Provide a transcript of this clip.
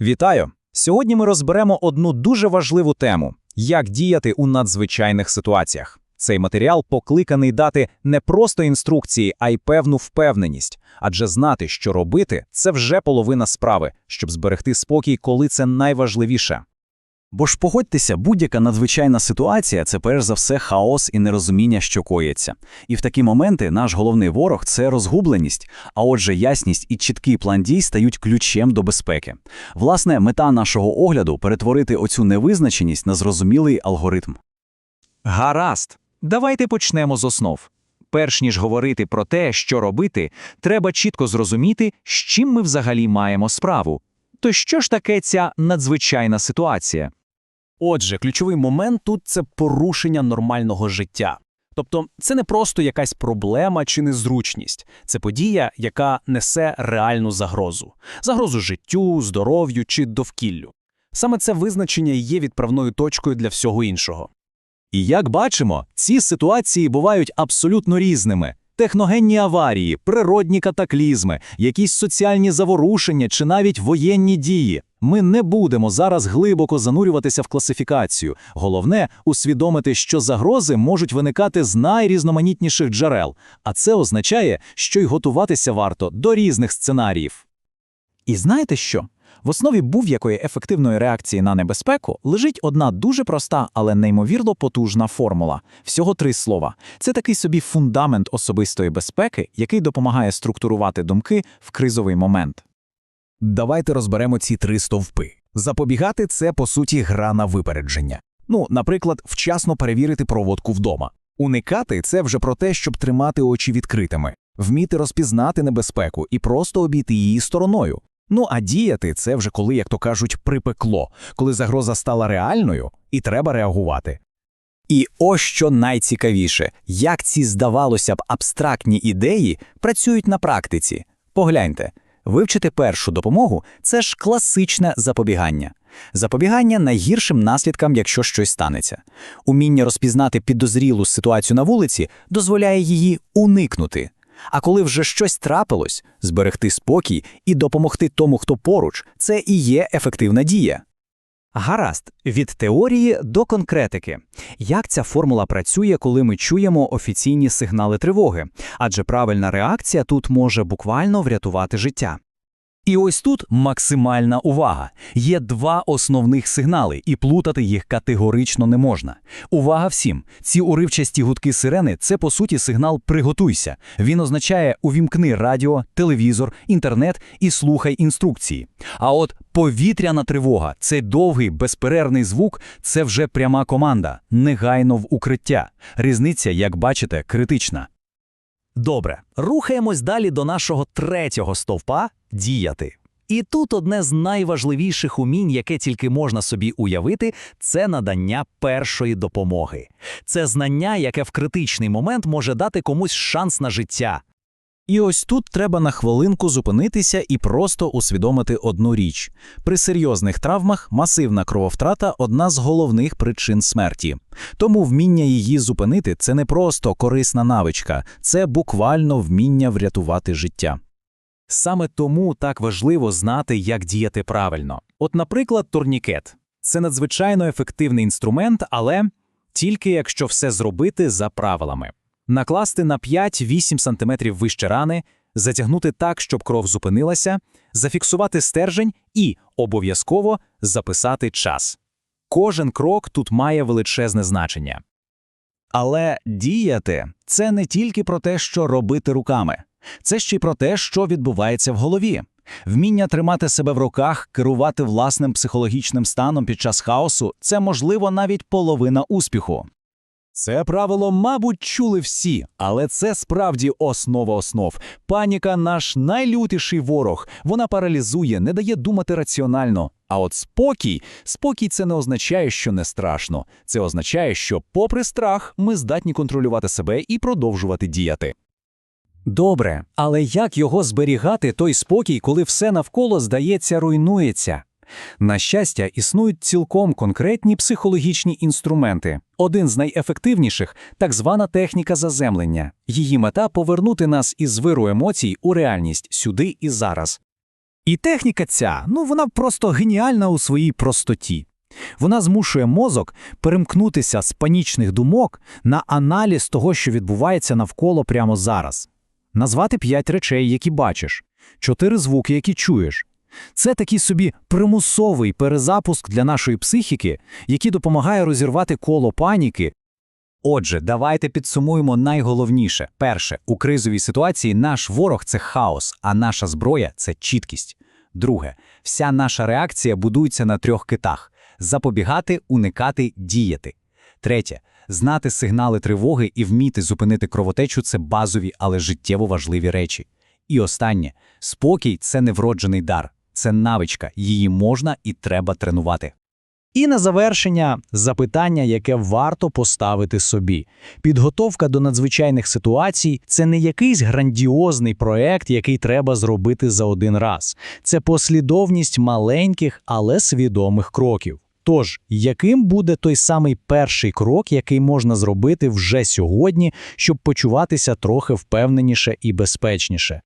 Вітаю! Сьогодні ми розберемо одну дуже важливу тему: як діяти у надзвичайних ситуаціях. Цей матеріал покликаний дати не просто інструкції, а й певну впевненість. Адже знати, що робити, це вже половина справи, щоб зберегти спокій, коли це найважливіше. Бо ж погодьтеся, будь-яка надзвичайна ситуація це перш за все хаос і нерозуміння, що коїться. І в такі моменти наш головний ворог це розгубленість, а отже, ясність і чіткий план дій стають ключем до безпеки. Власне, мета нашого огляду перетворити оцю невизначеність на зрозумілий алгоритм. Гаразд, давайте почнемо з основ. Перш ніж говорити про те, що робити, треба чітко зрозуміти, з чим ми взагалі маємо справу. То що ж таке ця надзвичайна ситуація? Отже, ключовий момент тут це порушення нормального життя. Тобто, це не просто якась проблема чи незручність, це подія, яка несе реальну загрозу, загрозу життю, здоров'ю чи довкіллю. Саме це визначення є відправною точкою для всього іншого. І як бачимо, ці ситуації бувають абсолютно різними. Техногенні аварії, природні катаклізми, якісь соціальні заворушення чи навіть воєнні дії. Ми не будемо зараз глибоко занурюватися в класифікацію. Головне усвідомити, що загрози можуть виникати з найрізноманітніших джерел, а це означає, що й готуватися варто до різних сценаріїв. І знаєте що? В основі будь-якої ефективної реакції на небезпеку лежить одна дуже проста, але неймовірно потужна формула. Всього три слова. Це такий собі фундамент особистої безпеки, який допомагає структурувати думки в кризовий момент. Давайте розберемо ці три стовпи. Запобігати це, по суті, гра на випередження. Ну, наприклад, вчасно перевірити проводку вдома. Уникати це вже про те, щоб тримати очі відкритими, вміти розпізнати небезпеку і просто обійти її стороною. Ну а діяти це вже коли, як то кажуть, припекло, коли загроза стала реальною і треба реагувати. І ось що найцікавіше, як ці, здавалося б, абстрактні ідеї працюють на практиці. Погляньте, вивчити першу допомогу це ж класичне запобігання. Запобігання найгіршим наслідкам, якщо щось станеться. Уміння розпізнати підозрілу ситуацію на вулиці дозволяє її уникнути. А коли вже щось трапилось, зберегти спокій і допомогти тому, хто поруч, це і є ефективна дія. Гаразд, від теорії до конкретики. Як ця формула працює, коли ми чуємо офіційні сигнали тривоги? Адже правильна реакція тут може буквально врятувати життя. І ось тут максимальна увага. Є два основних сигнали, і плутати їх категорично не можна. Увага всім! Ці уривчасті гудки сирени це по суті сигнал Приготуйся. Він означає увімкни радіо, телевізор, інтернет і слухай інструкції. А от повітряна тривога це довгий безперервний звук, це вже пряма команда, негайно в укриття. Різниця, як бачите, критична. Добре, рухаємось далі до нашого третього стовпа діяти. І тут одне з найважливіших умінь, яке тільки можна собі уявити, це надання першої допомоги. Це знання, яке в критичний момент може дати комусь шанс на життя. І ось тут треба на хвилинку зупинитися і просто усвідомити одну річ: при серйозних травмах масивна крововтрата одна з головних причин смерті. Тому вміння її зупинити це не просто корисна навичка, це буквально вміння врятувати життя. Саме тому так важливо знати, як діяти правильно. От, наприклад, турнікет це надзвичайно ефективний інструмент, але тільки якщо все зробити за правилами. Накласти на 5-8 см вище рани, затягнути так, щоб кров зупинилася, зафіксувати стержень і обов'язково записати час. Кожен крок тут має величезне значення. Але діяти це не тільки про те, що робити руками, це ще й про те, що відбувається в голові. Вміння тримати себе в руках, керувати власним психологічним станом під час хаосу це можливо навіть половина успіху. Це правило, мабуть, чули всі, але це справді основа основ. Паніка наш найлютіший ворог. Вона паралізує, не дає думати раціонально. А от спокій, спокій це не означає, що не страшно. Це означає, що, попри страх, ми здатні контролювати себе і продовжувати діяти. Добре, але як його зберігати той спокій, коли все навколо, здається, руйнується? На щастя, існують цілком конкретні психологічні інструменти. Один з найефективніших так звана техніка заземлення. Її мета повернути нас із виру емоцій у реальність сюди і зараз. І техніка ця, ну вона просто геніальна у своїй простоті. Вона змушує мозок перемкнутися з панічних думок на аналіз того, що відбувається навколо прямо зараз. Назвати п'ять речей, які бачиш, чотири звуки, які чуєш. Це такий собі примусовий перезапуск для нашої психіки, який допомагає розірвати коло паніки Отже, давайте підсумуємо найголовніше. Перше, у кризовій ситуації наш ворог це хаос, а наша зброя це чіткість. Друге, вся наша реакція будується на трьох китах: запобігати, уникати, діяти. Третє, знати сигнали тривоги і вміти зупинити кровотечу це базові, але життєво важливі речі. І останнє, спокій це не вроджений дар, це навичка, її можна і треба тренувати. І на завершення запитання, яке варто поставити собі. Підготовка до надзвичайних ситуацій це не якийсь грандіозний проект, який треба зробити за один раз. Це послідовність маленьких, але свідомих кроків. Тож, яким буде той самий перший крок, який можна зробити вже сьогодні, щоб почуватися трохи впевненіше і безпечніше?